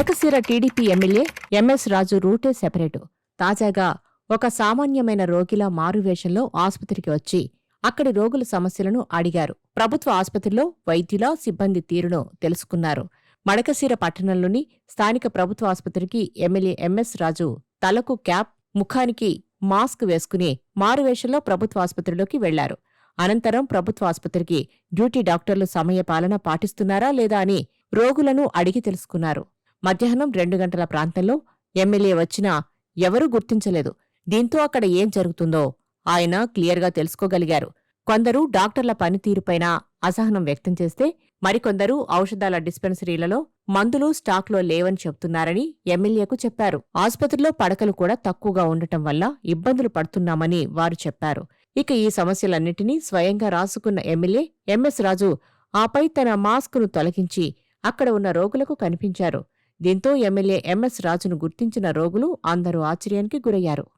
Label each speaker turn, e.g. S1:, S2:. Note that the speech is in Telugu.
S1: Madakasira TDP MLA MS Raju రూటే సెపరేటు. తాజాగా ఒక సామాన్యమైన రోగిలా మారువేషంలో ఆసుపత్రికి వచ్చి అక్కడి రోగుల సమస్యలను అడిగారు. ప్రభుత్వ ఆసుపత్రిలో వైద్యుల సిబ్బంది తీరును తెలుసుకున్నారు. మడకశీర పట్టణంలోని స్థానిక ప్రభుత్వ ఆసుపత్రికి ఎమ్మెల్యే ఎంఎస్ రాజు తలకు క్యాప్ ముఖానికి మాస్క్ వేసుకుని మారువేషంలో ప్రభుత్వ ఆసుపత్రిలోకి వెళ్ళారు. అనంతరం ప్రభుత్వ ఆసుపత్రికి డ్యూటీ డాక్టర్లు సమయపాలన పాటిస్తున్నారా లేదా అని రోగులను అడిగి తెలుసుకున్నారు. మధ్యాహ్నం రెండు గంటల ప్రాంతంలో ఎమ్మెల్యే వచ్చినా ఎవరూ గుర్తించలేదు. దీంతో అక్కడ ఏం జరుగుతుందో ఆయన క్లియర్గా తెలుసుకోగలిగారు. కొందరు డాక్టర్ల పనితీరుపైన అసహనం వ్యక్తం చేస్తే మరికొందరు ఔషధాల డిస్పెన్సరీలలో మందులు స్టాక్లో లేవని చెబుతున్నారని ఎమ్మెల్యేకు చెప్పారు. ఆసుపత్రిలో పడకలు కూడా తక్కువగా ఉండటం వల్ల ఇబ్బందులు పడుతున్నామని వారు చెప్పారు. ఇక ఈ సమస్యలన్నింటినీ స్వయంగా రాసుకున్న ఎమ్మెల్యే ఎంఎస్ రాజు ఆపై తన మాస్కును తొలగించి అక్కడ ఉన్న రోగులకు కనిపించారు. దీంతో ఎమ్మెల్యే ఎంఎస్ రాజును గుర్తించిన రోగులు అందరూ ఆశ్చర్యానికి గురయ్యారు.